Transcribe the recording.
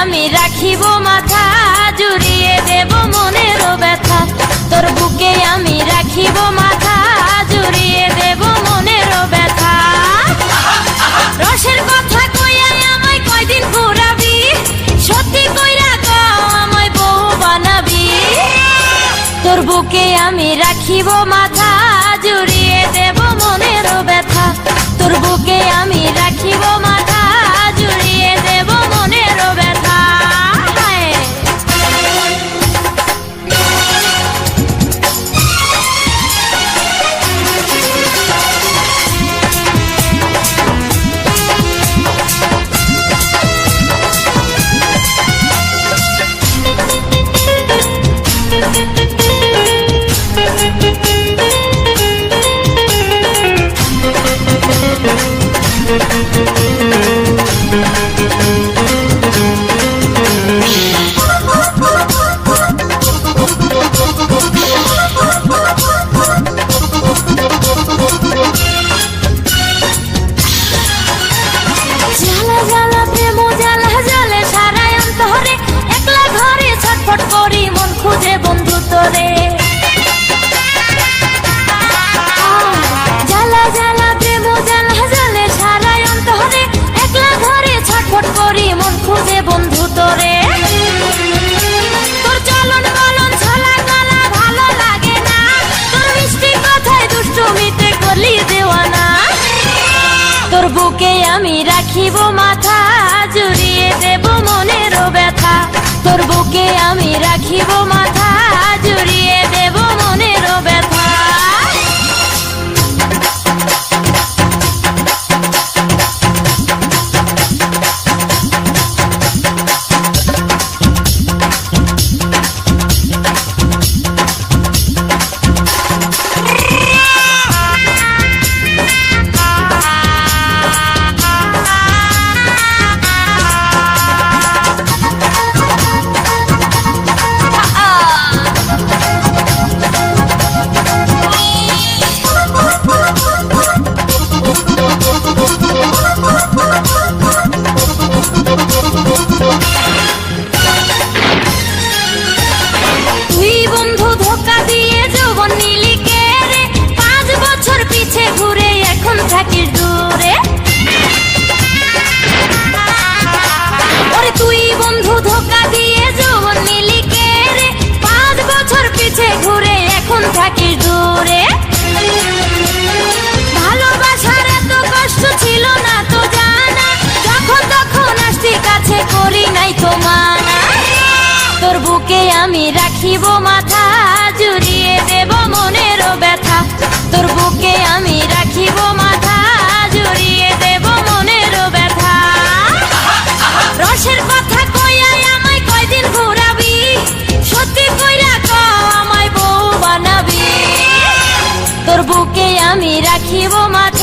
আমি রাখিব মাথা, জুড়িয়ে দেব মনের ব্যথা। তোর বুকে আমি রাখিব মাথা, জুড়িয়ে দেব মনের ব্যথা। রসের কথা তোর বুকে আমি রাখিব মাথা, জুড়িয়ে দেব মনের ব্যথা। তোর বুকে আমি রাখিব মাথা বন্ধু তোরে। জ্বালা জ্বালা, প্রেম জ্বালা জ্বালে সারায় অন্তরে। একলা ঘরে ছটফট করি মন খুঁজে বন্ধু তোরে। বুকে আমি রাখিব মাথা, জুড়িয়ে দেব মনের ব্যথা। তোর বুকে আমি রাখিব মাথা। আমি রাখিব মাথা, জুড়িয়ে দেব মনের ব্যথা। তোর বুকে আমি রাখিব মাথা, জুড়িয়ে দেব মনের ব্যথা। রসের কথা কইয়াই আমায় কয়দিন ঘুরাবি? সত্যি কইরা কও আমায় বউ বানাবি। তোর বুকে আমি রাখিব মাথা